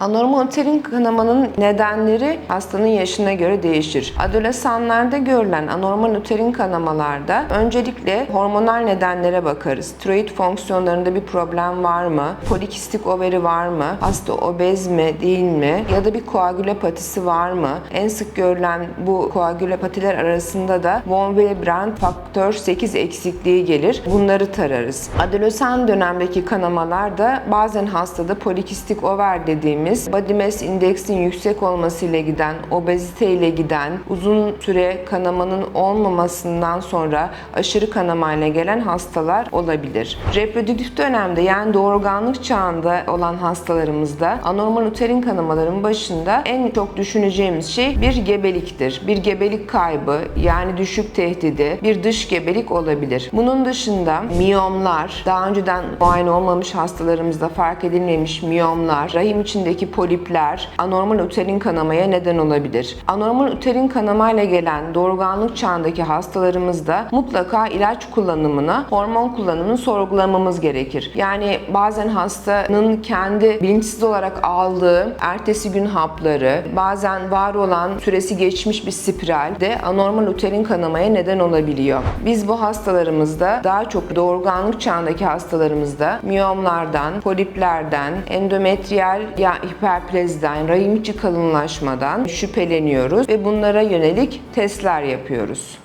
Anormal uterin kanamanın nedenleri hastanın yaşına göre değişir. Adolesanlarda görülen anormal uterin kanamalarda öncelikle hormonal nedenlere bakarız. Tiroid fonksiyonlarında bir problem var mı? Polikistik overi var mı? Hasta obez mi, değil mi? Ya da bir koagülopatisi var mı? En sık görülen bu koagülopatiler arasında da von Willebrand faktör 8 eksikliği gelir. Bunları tararız. Adolesan dönemdeki kanamalarda bazen hastada polikistik over dediğimiz body mass index'in yüksek olmasıyla giden, obezite ile giden, uzun süre kanamanın olmamasından sonra aşırı kanamayla gelen hastalar olabilir. Reprodüktif dönemde yani doğurganlık çağında olan hastalarımızda anormal uterin kanamaların başında en çok düşüneceğimiz şey bir gebeliktir. Bir gebelik kaybı yani düşük tehdidi, bir dış gebelik olabilir. Bunun dışında miyomlar, daha önceden muayene olmamış hastalarımızda fark edilmemiş miyomlar, rahim içindeki polipler anormal uterin kanamaya neden olabilir. Anormal uterin kanamayla gelen doğurganlık çağındaki hastalarımızda mutlaka ilaç kullanımına, hormon kullanımını sorgulamamız gerekir. Yani bazen hastanın kendi bilinçsiz olarak aldığı ertesi gün hapları, bazen var olan süresi geçmiş bir spiral de anormal uterin kanamaya neden olabiliyor. Biz bu hastalarımızda daha çok doğurganlık çağındaki hastalarımızda miyomlardan, poliplerden, endometriyal ya hiperpleziden, rahim içi kalınlaşmadan şüpheleniyoruz ve bunlara yönelik testler yapıyoruz.